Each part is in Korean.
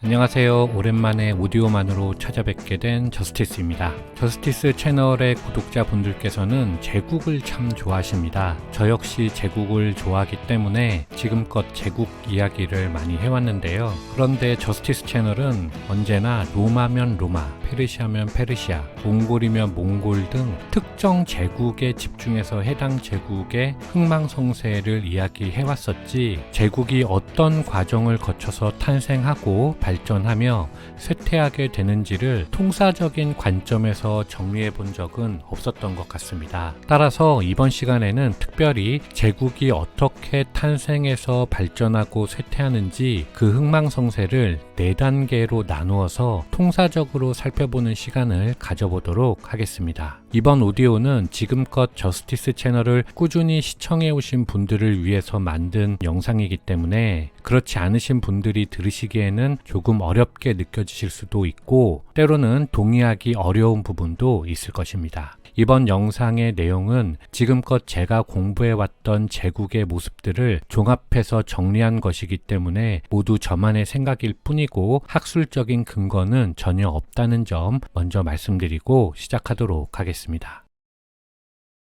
안녕하세요. 오랜만에 오디오만으로 찾아뵙게 된 저스티스입니다. 저스티스 채널의 구독자분들께서는 제국을 참 좋아하십니다. 저 역시 제국을 좋아하기 때문에 지금껏 제국 이야기를 많이 해왔는데요. 그런데 저스티스 채널은 언제나 로마면 로마, 페르시아면 페르시아, 몽골이면 몽골 등 특정 제국에 집중해서 해당 제국의 흥망성쇠를 이야기해 왔었지 제국이 어떤 과정을 거쳐서 탄생하고 발전하며 쇠퇴하게 되는지를 통사적인 관점에서 정리해 본 적은 없었던 것 같습니다. 따라서 이번 시간에는 특별히 제국이 어떻게 탄생해서 발전하고 쇠퇴하는지 그 흥망성쇠를 네 단계로 나누어서 통사적으로 살펴 보는 시간을 가져보도록 하겠습니다. 이번 오디오는 지금껏 저스티스 채널을 꾸준히 시청해 오신 분들을 위해서 만든 영상이기 때문에 그렇지 않으신 분들이 들으시기에는 조금 어렵게 느껴지실 수도 있고 때로는 동의하기 어려운 부분도 있을 것입니다. 이번 영상의 내용은 지금껏 제가 공부해왔던 제국의 모습들을 종합해서 정리한 것이기 때문에 모두 저만의 생각일 뿐이고 학술적인 근거는 전혀 없다는 점 먼저 말씀드리고 시작하도록 하겠습니다.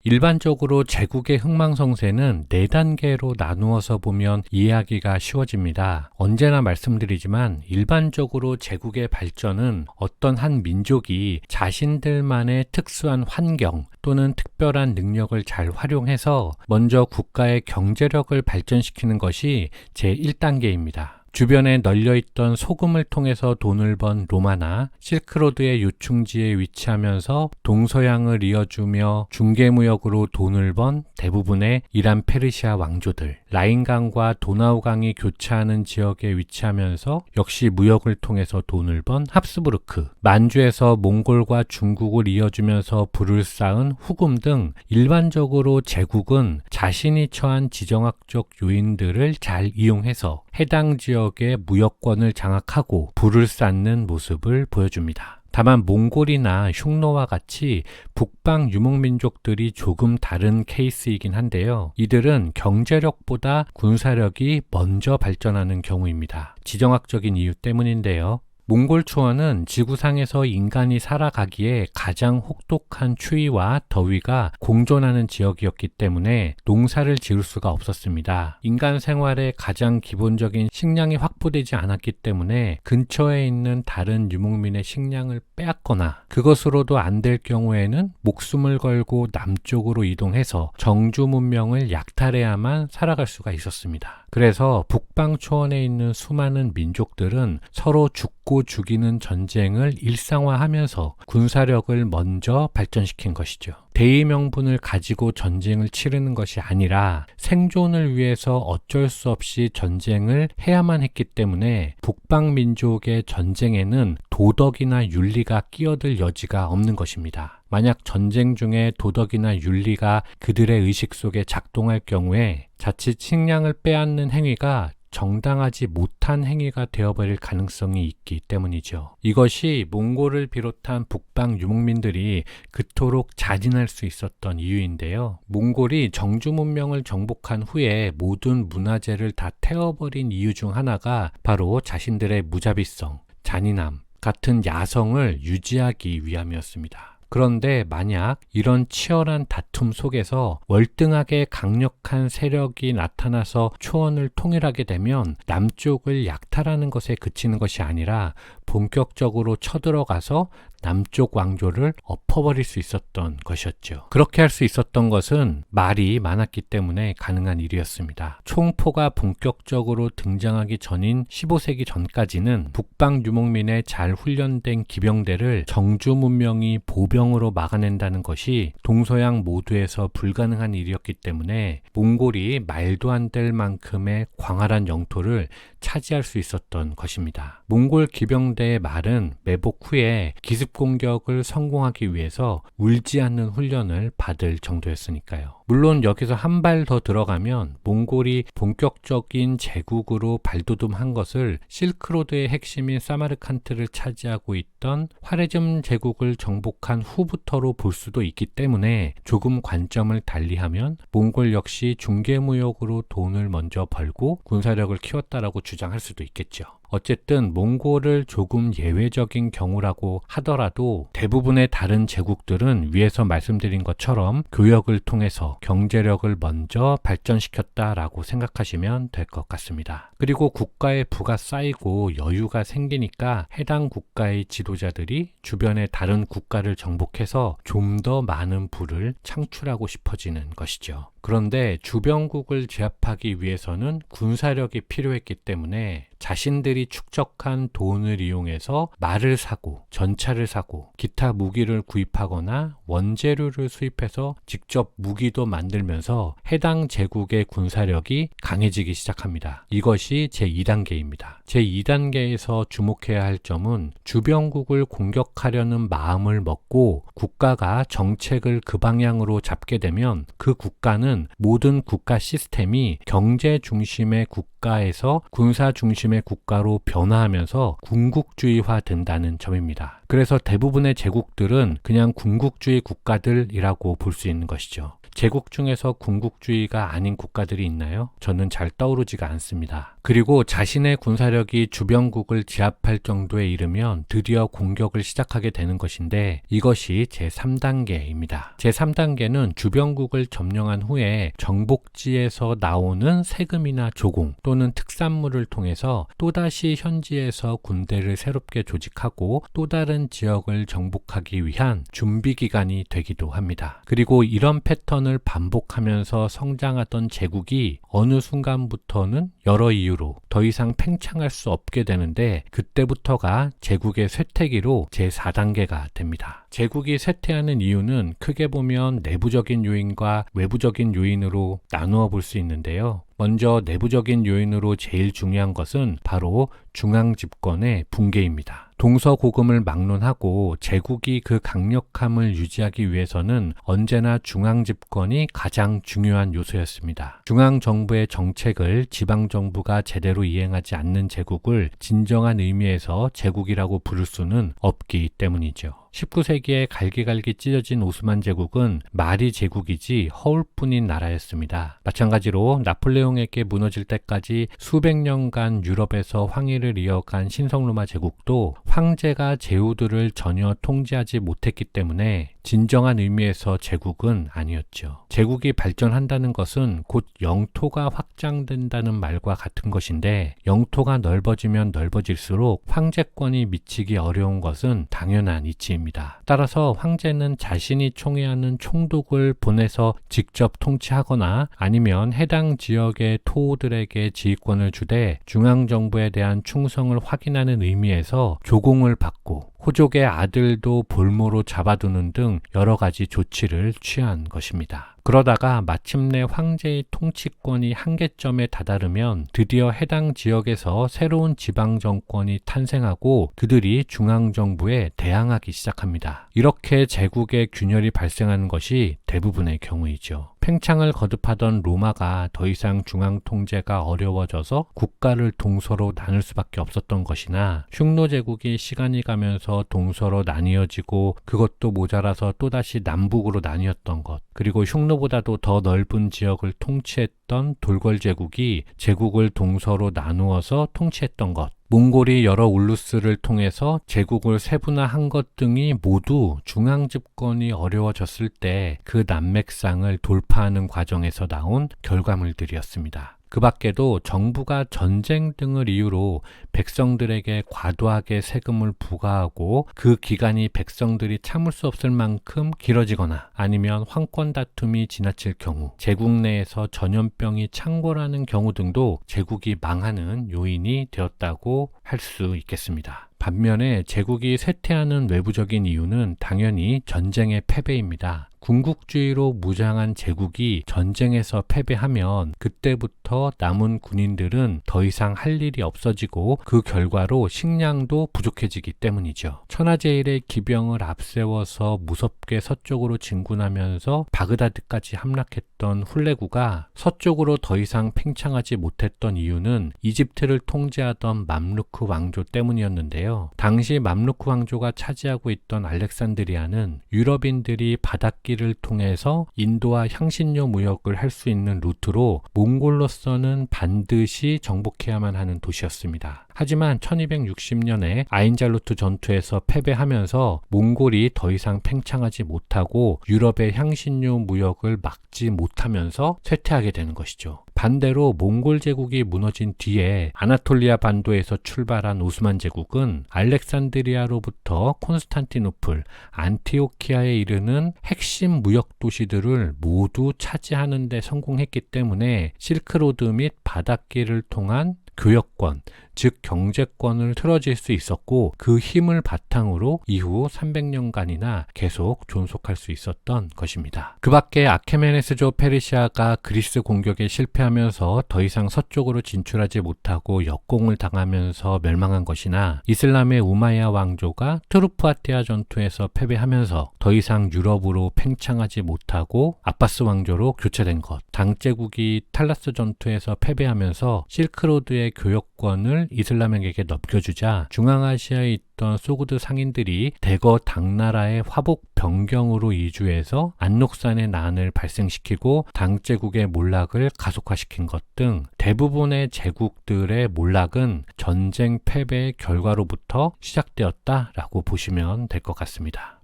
일반적으로 제국의 흥망성쇠는 네 단계로 나누어서 보면 이해하기가 쉬워집니다. 언제나 말씀드리지만 일반적으로 제국의 발전은 어떤 한 민족이 자신들만의 특수한 환경 또는 특별한 능력을 잘 활용해서 먼저 국가의 경제력을 발전시키는 것이 제 1단계입니다. 주변에 널려있던 소금을 통해서 돈을 번 로마나 실크로드의 요충지에 위치하면서 동서양을 이어주며 중개무역으로 돈을 번 대부분의 이란 페르시아 왕조들, 라인강과 도나우강이 교차하는 지역에 위치하면서 역시 무역을 통해서 돈을 번 합스부르크, 만주에서 몽골과 중국을 이어주면서 불을 쌓은 후금 등 일반적으로 제국은 자신이 처한 지정학적 요인들을 잘 이용해서 해당 지역의 무역권을 장악하고 불을 쌓는 모습을 보여줍니다. 다만 몽골이나 흉노와 같이 북방 유목민족들이 조금 다른 케이스이긴 한데요. 이들은 경제력보다 군사력이 먼저 발전하는 경우입니다. 지정학적인 이유 때문인데요. 몽골 초원은 지구상에서 인간이 살아가기에 가장 혹독한 추위와 더위가 공존하는 지역이었기 때문에 농사를 지을 수가 없었습니다. 인간 생활의 가장 기본적인 식량이 확보되지 않았기 때문에 근처에 있는 다른 유목민의 식량을 빼앗거나 그것으로도 안 될 경우에는 목숨을 걸고 남쪽으로 이동해서 정주 문명을 약탈해야만 살아갈 수가 있었습니다. 그래서 북방 초원에 있는 수많은 민족들은 서로 죽고 죽이는 전쟁을 일상화하면서 군사력을 먼저 발전시킨 것이죠. 대의 명분을 가지고 전쟁을 치르는 것이 아니라 생존을 위해서 어쩔 수 없이 전쟁을 해야만 했기 때문에 북방 민족의 전쟁에는 도덕이나 윤리가 끼어들 여지가 없는 것입니다. 만약 전쟁 중에 도덕이나 윤리가 그들의 의식 속에 작동할 경우에 자칫 식량을 빼앗는 행위가 정당하지 못한 행위가 되어버릴 가능성이 있기 때문이죠. 이것이 몽골을 비롯한 북방 유목민들이 그토록 자진할 수 있었던 이유인데요. 몽골이 정주 문명을 정복한 후에 모든 문화재를 다 태워버린 이유 중 하나가 바로 자신들의 무자비성, 잔인함 같은 야성을 유지하기 위함이었습니다. 그런데 만약 이런 치열한 다툼 속에서 월등하게 강력한 세력이 나타나서 초원을 통일하게 되면 남쪽을 약탈하는 것에 그치는 것이 아니라 본격적으로 쳐들어가서 남쪽 왕조를 엎어버릴 수 있었던 것이었죠. 그렇게 할 수 있었던 것은 말이 많았기 때문에 가능한 일이었습니다. 총포가 본격적으로 등장하기 전인 15세기 전까지는 북방 유목민의 잘 훈련된 기병대를 정주 문명이 보병 으로 막아낸다는 것이 동서양 모두에서 불가능한 일이었기 때문에 몽골이 말도 안 될 만큼의 광활한 영토를 차지할 수 있었던 것입니다. 몽골 기병대의 말은 매복 후에 기습 공격을 성공하기 위해서 울지 않는 훈련을 받을 정도였으니까요. 물론 여기서 한 발 더 들어가면 몽골이 본격적인 제국으로 발돋움한 것을 실크로드의 핵심인 사마르칸트를 차지하고 있던 화레즘 제국을 정복한 후부터로 볼 수도 있기 때문에 조금 관점을 달리하면 몽골 역시 중개무역으로 돈을 먼저 벌고 군사력을 키웠다라고 주장할 수도 있겠죠. 어쨌든 몽골을 조금 예외적인 경우라고 하더라도 대부분의 다른 제국들은 위에서 말씀드린 것처럼 교역을 통해서 경제력을 먼저 발전시켰다라고 생각하시면 될 것 같습니다. 그리고 국가의 부가 쌓이고 여유가 생기니까 해당 국가의 지도자들이 주변의 다른 국가를 정복해서 좀 더 많은 부를 창출하고 싶어지는 것이죠. 그런데 주변국을 제압하기 위해서는 군사력이 필요했기 때문에 자신들이 축적한 돈을 이용해서 말을 사고 전차를 사고 기타 무기를 구입하거나 원재료를 수입해서 직접 무기도 만들면서 해당 제국의 군사력이 강해지기 시작합니다. 이것이 제2단계입니다. 제2단계에서 주목해야 할 점은 주변국을 공격하려는 마음을 먹고 국가가 정책을 그 방향으로 잡게 되면 그 국가는 모든 국가 시스템이 경제 중심의 국가에서 군사 중심의 국가로 변화하면서 군국주의화 된다는 점입니다. 그래서 대부분의 제국들은 그냥 군국주의 국가들이라고 볼 수 있는 것이죠. 제국 중에서 군국주의가 아닌 국가들이 있나요? 저는 잘 떠오르지가 않습니다. 그리고 자신의 군사력이 주변국을 제압할 정도에 이르면 드디어 공격을 시작하게 되는 것인데 이것이 제3단계입니다. 제3단계는 주변국을 점령한 후에 정복지에서 나오는 세금이나 조공 또는 특산물을 통해서 또다시 현지에서 군대를 새롭게 조직하고 또 다른 지역을 정복하기 위한 준비 기간이 되기도 합니다. 그리고 이런 패턴 을 반복하면서 성장하던 제국이 어느 순간부터는 여러 이유로 더 이상 팽창할 수 없게 되는데 그때부터가 제국의 쇠퇴기로 제4단계가 됩니다. 제국이 쇠퇴하는 이유는 크게 보면 내부적인 요인과 외부적인 요인으로 나누어 볼 수 있는데요. 먼저 내부적인 요인으로 제일 중요한 것은 바로 중앙 집권의 붕괴입니다. 동서고금을 막론하고 제국이 그 강력함을 유지하기 위해서는 언제나 중앙 집권이 가장 중요한 요소였습니다. 중앙 정부의 정책을 지방 정부가 제대로 이행하지 않는 제국을 진정한 의미에서 제국이라고 부를 수는 없기 때문이죠. 19세기에 갈기갈기 찢어진 오스만 제국은 말이 제국이지 허울뿐인 나라였습니다. 마찬가지로 나폴레옹에게 무너질 때까지 수백 년간 유럽에서 황의를 이어간 신성로마 제국도 황제가 제후들을 전혀 통제하지 못했기 때문에 진정한 의미에서 제국은 아니었죠. 제국이 발전한다는 것은 곧 영토가 확장된다는 말과 같은 것인데 영토가 넓어지면 넓어질수록 황제권이 미치기 어려운 것은 당연한 이치입니다. 따라서 황제는 자신이 총애하는 총독을 보내서 직접 통치하거나 아니면 해당 지역의 토호들에게 지휘권을 주되 중앙정부에 대한 충성을 확인하는 의미에서 조공을 받고 호족의 아들도 볼모로 잡아두는 등 여러 가지 조치를 취한 것입니다. 그러다가 마침내 황제의 통치권이 한계점에 다다르면 드디어 해당 지역에서 새로운 지방 정권이 탄생하고 그들이 중앙 정부에 대항하기 시작합니다. 이렇게 제국의 균열이 발생하는 것이 대부분의 경우이죠. 팽창을 거듭하던 로마가 더 이상 중앙 통제가 어려워져서 국가를 동서로 나눌 수밖에 없었던 것이나 흉노 제국이 시간이 가면서 동서로 나뉘어지고 그것도 모자라서 또다시 남북으로 나뉘었던 것 그리고 흉노보다도 더 넓은 지역을 통치했던 돌궐 제국이 제국을 동서로 나누어서 통치했던 것 몽골이 여러 울루스를 통해서 제국을 세분화한 것 등이 모두 중앙 집권이 어려워졌을 때 그 난맥상을 돌파하는 과정에서 나온 결과물들이었습니다. 그 밖에도 정부가 전쟁 등을 이유로 백성들에게 과도하게 세금을 부과하고 그 기간이 백성들이 참을 수 없을 만큼 길어지거나 아니면 황권 다툼이 지나칠 경우 제국 내에서 전염병이 창궐하는 경우 등도 제국이 망하는 요인이 되었다고 할 수 있겠습니다. 반면에 제국이 쇠퇴하는 외부적인 이유는 당연히 전쟁의 패배입니다. 군국주의로 무장한 제국이 전쟁에서 패배하면 그때부터 남은 군인들은 더 이상 할 일이 없어지고 그 결과로 식량도 부족해지기 때문이죠. 천하제일의 기병을 앞세워서 무섭게 서쪽으로 진군하면서 바그다드까지 함락했던 훌레구가 서쪽으로 더 이상 팽창하지 못했던 이유는 이집트를 통제하던 맘루크 왕조 때문이었는데요. 당시 맘루크 왕조가 차지하고 있던 알렉산드리아는 유럽인들이 바닷길 길을 통해서 인도와 향신료 무역을 할 수 있는 루트로 몽골로서는 반드시 정복해야만 하는 도시였습니다. 하지만 1260년에 아인잘루트 전투에서 패배하면서 몽골이 더 이상 팽창하지 못하고 유럽의 향신료 무역을 막지 못하면서 쇠퇴하게 되는 것이죠. 반대로 몽골 제국이 무너진 뒤에 아나톨리아 반도에서 출발한 오스만 제국은 알렉산드리아로부터 콘스탄티노플, 안티오키아에 이르는 핵심 무역 도시들을 모두 차지하는 데 성공했기 때문에 실크로드 및 바닷길을 통한 교역권, 즉 경제권을 틀어질 수 있었고 그 힘을 바탕으로 이후 300년간이나 계속 존속할 수 있었던 것입니다. 그 밖에 아케메네스조 페르시아가 그리스 공격에 실패하면서 더 이상 서쪽으로 진출하지 못하고 역공을 당하면서 멸망한 것이나 이슬람의 우마야 왕조가 트루프아티아 전투에서 패배하면서 더 이상 유럽으로 팽창하지 못하고 아바스 왕조로 교체된 것, 당제국이 탈라스 전투에서 패배하면서 실크로드의 교역권을 이슬람에게 넘겨주자 중앙아시아에 있던 소구드 상인들이 대거 당나라의 화복 변경으로 이주해서 안록산의 난을 발생시키고 당제국의 몰락을 가속화시킨 것 등 대부분의 제국들의 몰락은 전쟁 패배의 결과로부터 시작되었다라고 보시면 될 것 같습니다.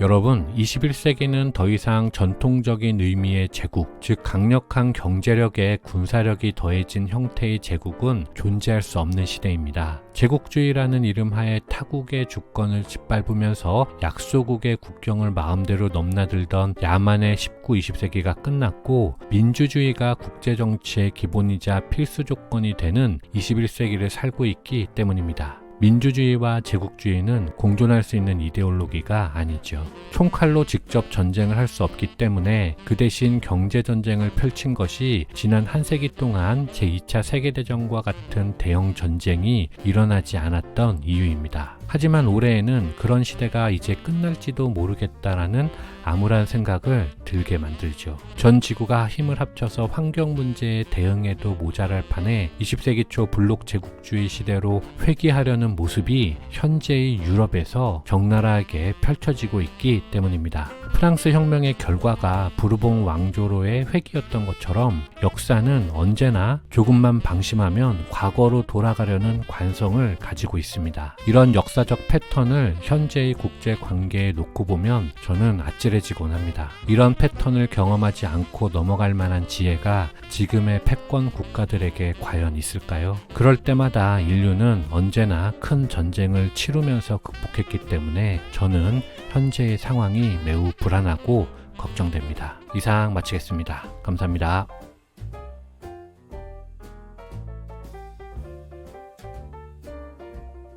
여러분, 21세기는 더 이상 전통적인 의미의 제국, 즉 강력한 경제력에 군사력이 더해진 형태의 제국은 존재할 수 없는 시대입니다. 제국주의라는 이름 하에 타국의 주권을 짓밟으면서 약소국의 국경을 마음대로 넘나들던 야만의 19, 20세기가 끝났고 민주주의가 국제정치의 기본이자 필수 조건이 되는 21세기를 살고 있기 때문입니다. 민주주의와 제국주의는 공존할 수 있는 이데올로기가 아니죠. 총칼로 직접 전쟁을 할 수 없기 때문에 그 대신 경제전쟁을 펼친 것이 지난 한 세기 동안 제2차 세계대전과 같은 대형 전쟁이 일어나지 않았던 이유입니다. 하지만 올해에는 그런 시대가 이제 끝날지도 모르겠다라는 암울한 생각을 들게 만들죠. 전 지구가 힘을 합쳐서 환경 문제에 대응해도 모자랄 판에 20세기 초 블록 제국주의 시대로 회귀하려는 모습이 현재의 유럽에서 적나라하게 펼쳐지고 있기 때문입니다. 프랑스 혁명의 결과가 부르봉 왕조로의 회귀였던 것처럼 역사는 언제나 조금만 방심하면 과거로 돌아가려는 관성을 가지고 있습니다. 이런 역사적 패턴을 현재의 국제 관계에 놓고 보면 저는 아찔해지곤 합니다. 이런 패턴을 경험하지 않고 넘어갈 만한 지혜가 지금의 패권 국가들에게 과연 있을까요? 그럴 때마다 인류는 언제나 큰 전쟁을 치르면서 극복했기 때문에 저는 현재의 상황이 매우 불안하고 걱정됩니다. 이상 마치겠습니다. 감사합니다.